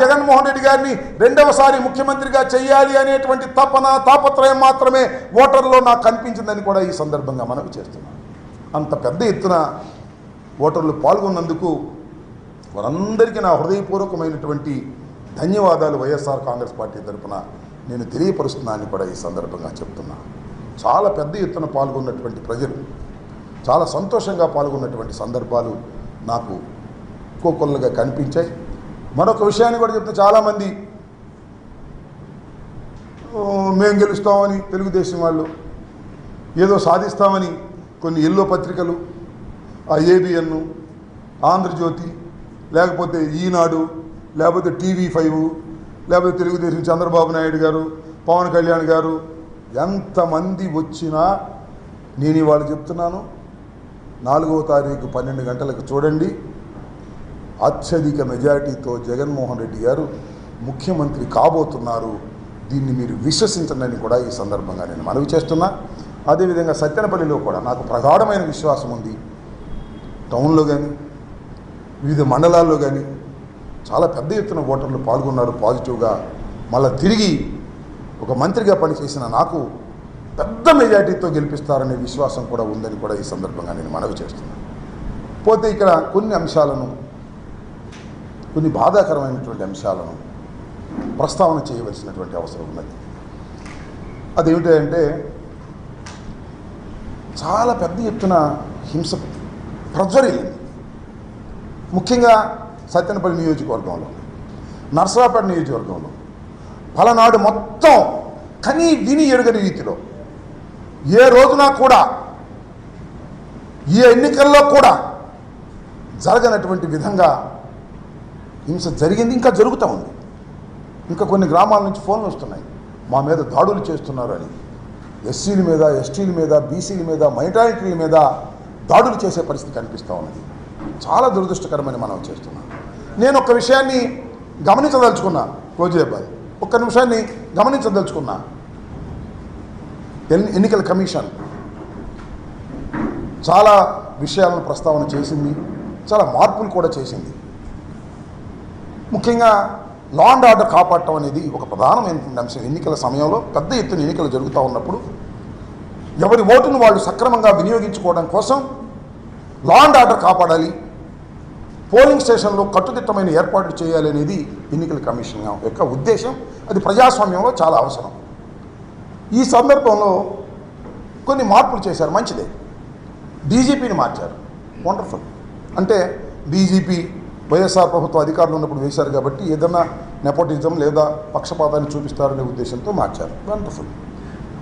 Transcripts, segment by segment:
జగన్మోహన్ రెడ్డి గారిని రెండవసారి ముఖ్యమంత్రిగా చేయాలి అనేటువంటి తపన తాపత్రయం మాత్రమే ఓటర్లో నాకు కనిపించిందని కూడా ఈ సందర్భంగా మనవి చేస్తున్నాను. అంత పెద్ద ఎత్తున ఓటర్లు పాల్గొన్నందుకు వారందరికీ నా హృదయపూర్వకమైనటువంటి ధన్యవాదాలు వైఎస్ఆర్ కాంగ్రెస్ పార్టీ తరఫున నేను తెలియపరుస్తున్నానని కూడా ఈ సందర్భంగా చెప్తున్నా. చాలా పెద్ద ఎత్తున పాల్గొన్నటువంటి ప్రజలు చాలా సంతోషంగా పాల్గొన్నటువంటి సందర్భాలు నాకు కోకొల్లగా కనిపించాయి. మరొక విషయాన్ని కూడా చెప్తే చాలామంది మేము గెలుస్తామని తెలుగుదేశం వాళ్ళు ఏదో సాధిస్తామని కొన్ని ఎల్లో పత్రికలు ఆ ఏబిఎన్ ఆంధ్రజ్యోతి లేకపోతే ఈనాడు లేకపోతే టీవీ ఫైవ్ లేకపోతే తెలుగుదేశం చంద్రబాబు నాయుడు గారు పవన్ కళ్యాణ్ గారు ఎంతమంది వచ్చినా నేను ఇవాళ చెప్తున్నాను నాలుగవ తారీఖు పన్నెండు గంటలకు చూడండి. అత్యధిక మెజారిటీతో జగన్మోహన్ రెడ్డి గారు ముఖ్యమంత్రి కాబోతున్నారు. దీన్ని మీరు విశ్వసించండి కూడా ఈ సందర్భంగా నేను మనవి చేస్తున్నా. అదేవిధంగా సత్యనపల్లిలో కూడా నాకు ప్రగాఢమైన విశ్వాసం ఉంది. టౌన్లో కానీ వివిధ మండలాల్లో కానీ చాలా పెద్ద ఎత్తున ఓటర్లు పాల్గొన్నారు పాజిటివ్గా. మళ్ళీ తిరిగి ఒక మంత్రిగా పనిచేసిన నాకు పెద్ద మెజార్టీతో గెలిపిస్తారనే విశ్వాసం కూడా ఉందని కూడా ఈ సందర్భంగా నేను మనవి చేస్తున్నాను పోతే ఇక్కడ కొన్ని అంశాలను కొన్ని బాధాకరమైనటువంటి అంశాలను ప్రస్తావన చేయవలసినటువంటి అవసరం ఉన్నది. అదేమిటంటే చాలా పెద్ద ఎత్తున హింస ప్రజ్వరిల్లింది. ముఖ్యంగా సత్యనపల్లి నియోజకవర్గంలో నర్సరాపేట నియోజకవర్గంలో పలనాడు మొత్తం కనీ విని ఎరుగని రీతిలో ఏ రోజున కూడా ఈ ఎన్నికల్లో కూడా జరగనటువంటి విధంగా హింస జరిగింది ఇంకా జరుగుతూ ఉంది. ఇంకా కొన్ని గ్రామాల నుంచి ఫోన్లు వస్తున్నాయి. మా మీద దాడులు చేస్తున్నారు అని ఎస్సీల మీద ఎస్టీల మీద బీసీల మీద మైనారిటీల మీద దాడులు చేసే పరిస్థితి కనిపిస్తూ ఉన్నది. చాలా దురదృష్టకరమని మనం చేస్తున్నాం. నేను ఒక విషయాన్ని గమనించదలుచుకున్నా. రోజేబాయ్ ఒక్క నిమిషాన్ని గమనించదలుచుకున్నా. ఎన్ని- ఎన్నికల కమిషన్ చాలా విషయాలను ప్రస్తావన చేసింది. చాలా మార్పులు కూడా చేసింది. ముఖ్యంగా లా అండ్ ఆర్డర్ కాపాడటం అనేది ఒక ప్రధానమైనటువంటి అంశం. ఎన్నికల సమయంలో పెద్ద ఎత్తున ఎన్నికలు జరుగుతూ ఉన్నప్పుడు ఎవరి ఓటును వాళ్ళు సక్రమంగా వినియోగించుకోవడం కోసం లా అండ్ ఆర్డర్ కాపాడాలి పోలింగ్ స్టేషన్లో కట్టుదిట్టమైన ఏర్పాట్లు చేయాలి అనేది ఎన్నికల కమిషన్ యొక్క ఉద్దేశం. అది ప్రజాస్వామ్యంలో చాలా అవసరం. ఈ సందర్భంలో కొన్ని మార్పులు చేశారు. మంచిదే. డీజీపీని మార్చారు. వండర్ఫుల్. అంటే డీజీపీ వైఎస్ఆర్ ప్రభుత్వ అధికారులు ఉన్నప్పుడు వేశారు కాబట్టి ఏదైనా నెపోటిజం లేదా పక్షపాతాన్ని చూపిస్తారనే ఉద్దేశంతో మార్చారు. వండర్ఫుల్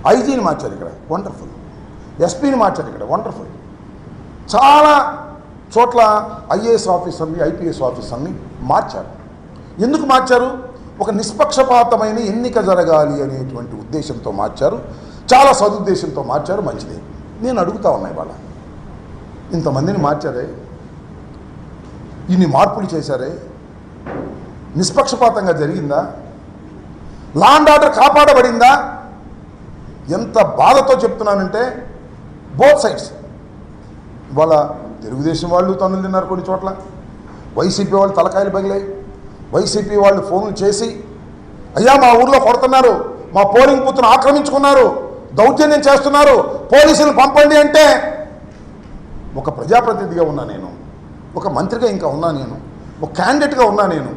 ఐజీని మార్చారు ఇక్కడ. వండర్ఫుల్ ఎస్పీని మార్చారు ఇక్కడ. వండర్ఫుల్ చాలా చోట్ల ఐఏఎస్ ఆఫీసర్ని ఐపీఎస్ ఆఫీసర్ని మార్చారు. ఎందుకు మార్చారు? ఒక నిష్పక్షపాతమైన ఎన్నిక జరగాలి అనేటువంటి ఉద్దేశంతో మార్చారు. చాలా సదుద్దేశంతో మార్చారు. మంచిది. నేను అడుగుతా ఉన్నాయి వాళ్ళ ఇంతమందిని మార్చారే? ఇన్ని మార్పులు చేశారే? నిష్పక్షపాతంగా జరిగిందా? లా అండ్ ఆర్డర్ కాపాడబడిందా? ఎంత బాధతో చెప్తున్నానంటే బోత్ సైడ్స్ వాళ్ళ తెలుగుదేశం వాళ్ళు తనులు తిన్నారు కొన్ని చోట్ల. వైసీపీ వాళ్ళు తలకాయలు పగిలాయి. వైసీపీ వాళ్ళు ఫోన్లు చేసి అయ్యా మా ఊర్లో కొడుతున్నారు. మా పోలింగ్ బూత్ను ఆక్రమించుకున్నారు. దౌర్జన్యం చేస్తున్నారు. పోలీసులు పంపండి అంటే ఒక ప్రజాప్రతినిధిగా ఉన్నా నేను. ఒక మంత్రిగా ఇంకా ఉన్నా నేను. ఒక క్యాండిడేట్గా ఉన్నా నేను.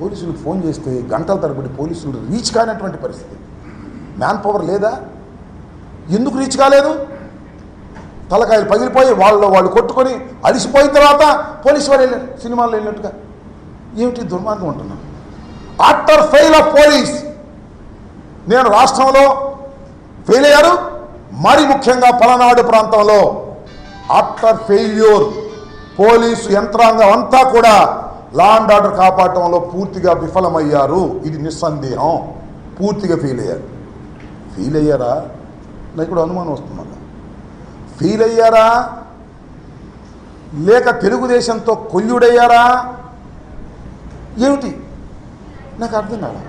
పోలీసులు ఫోన్ చేస్తే గంటల తరబడి పోలీసులు రీచ్ కానటువంటి పరిస్థితి. మ్యాన్ పవర్ లేదా? ఎందుకు రీచ్ కాలేదు? తలకాయలు పగిలిపోయి వాళ్ళు వాళ్ళు కొట్టుకొని అలిసిపోయిన తర్వాత పోలీసు వారు వెళ్ళారు సినిమాల్లో వెళ్ళినట్టుగా. ఏమిటి దుర్మార్గం ఉంటున్నాను ఆఫ్టర్ ఫెయిల్ ఆఫ్ పోలీస్. నేను రాష్ట్రంలో ఫెయిల్ అయ్యారు మరి ముఖ్యంగా పలనాడు ప్రాంతంలో ఆఫ్టర్ ఫెయిల్యూర్. పోలీసు యంత్రాంగం అంతా కూడా లా అండ్ ఆర్డర్ కాపాడటంలో పూర్తిగా విఫలమయ్యారు. ఇది నిస్సందేహం. పూర్తిగా ఫీల్ అయ్యారు. ఫీల్ అయ్యారా? నాకు కూడా అనుమానం వస్తుంది ఫీల్ అయ్యారా? లేక తెలుగుదేశంతో కొల్లుడయ్యారా? ఏమిటి? నాకు అర్థం కాదు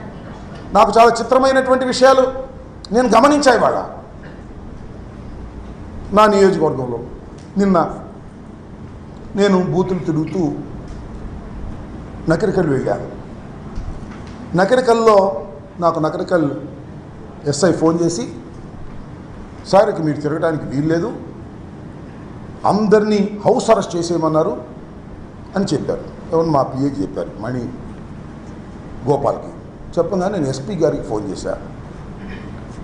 నాకు చాలా చిత్రమైనటువంటి విషయాలు నేను గమనించాయి వాళ్ళ నా నియోజకవర్గంలో నిన్న నేను బూతులు తిరుగుతూ నకరికల్ వెళ్ళాను నకరికల్లో నాకు నకరికల్ ఎస్ఐ ఫోన్ చేసి సార్కి మీరు తిరగడానికి వీల్లేదు అందరినీ హౌస్ అరెస్ట్ చేసేయమన్నారు అని చెప్పారు. ఎవరు మా పిఏకి చెప్పారు మణి గోపాల్కి. చెప్పగానే నేను ఎస్పీ గారికి ఫోన్ చేశాను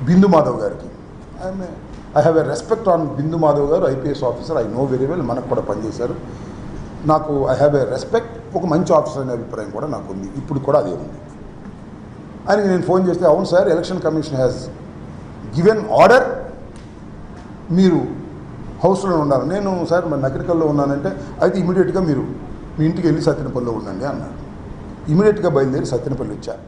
బిందు మాధవ్ గారికి. ఆమె I have a respect on Bindu Madhav గారు IPS officer I know very well మనకు కూడా పనిచేశారు. నాకు ఐ హ్యావ్ ఎ రెస్పెక్ట్ ఒక మంచి ఆఫీసర్ అనే అభిప్రాయం కూడా నాకు ఉంది. ఇప్పుడు కూడా అదే ఉంది. ఆయనకి నేను ఫోన్ చేస్తే అవును sir election commission has given order మీరు హౌస్లో ఉండాలి. నేను సార్ మరి నగరికల్లో ఉన్నానంటే అయితే ఇమీడియట్గా మీరు మీ ఇంటికి వెళ్ళి సత్యనపల్లిలో ఉండండి అన్నాడు. ఇమీడియట్గా బయలుదేరి సత్యనపల్లి వచ్చాను